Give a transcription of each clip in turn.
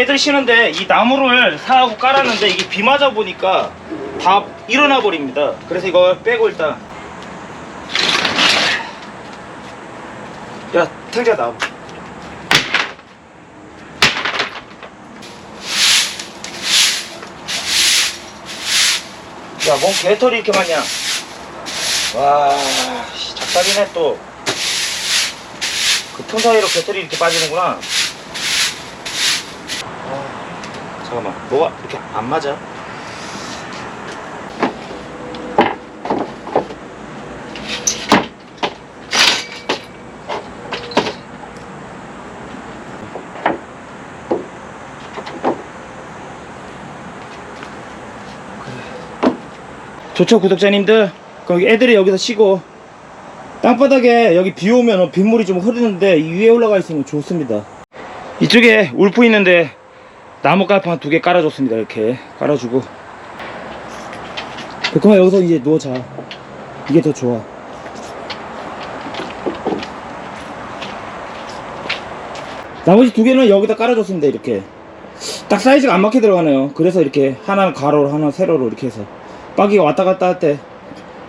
애들 쉬는데 이 나무를 사하고 깔았는데 이게 비 맞아 보니까 다 일어나 버립니다. 그래서 이거 빼고 일단 야 탱자 나와. 야, 뭔 개털이 이렇게 많냐? 와, 씨, 작살이네 또. 그 틈 사이로 개털이 이렇게 빠지는구나. 아, 잠깐만, 뭐가 이렇게 안 맞아? 좋죠 구독자님들 그럼 애들이 여기서 쉬고 땅바닥에 여기 비 오면 빗물이 좀 흐르는데 이 위에 올라가 있으면 좋습니다 이쪽에 울프 있는데 나무 깔판 두 개 깔아줬습니다 이렇게. 깔아주고. 그만 여기서 이제 누워 자. 이게 더 좋아. 나머지 두 개는 여기다 깔아줬습니다 이렇게. 딱 사이즈가 안 맞게 들어가네요. 그래서 이렇게 하나는 가로로 하나 세로로 이렇게 해서. 빠기가 왔다 갔다 할 때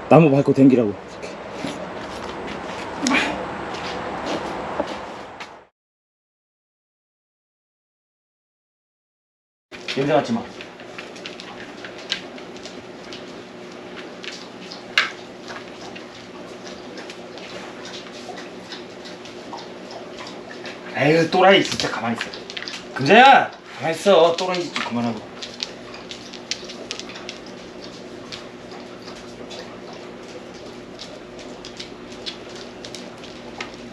나무 밟고 댕기라고 이렇게. 냄새 맡지 마. 에휴 또라이 진짜 가만히 있어. 금자야 가만히 있어 또라이 좀 그만하고.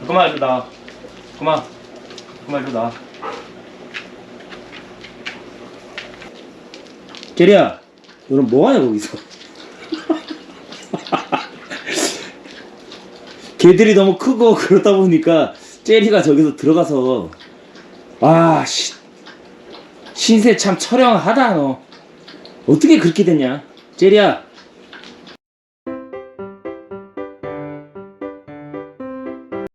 그만 이리 나와. 그만. 그만 이리 나와. 게리야, 너는 뭐하냐 거기서? 개들이 너무 크고 그러다 보니까 제리가 저기서 들어가서 아 씨, 신세 참 처량하다 너. 어떻게 그렇게 됐냐? 제리야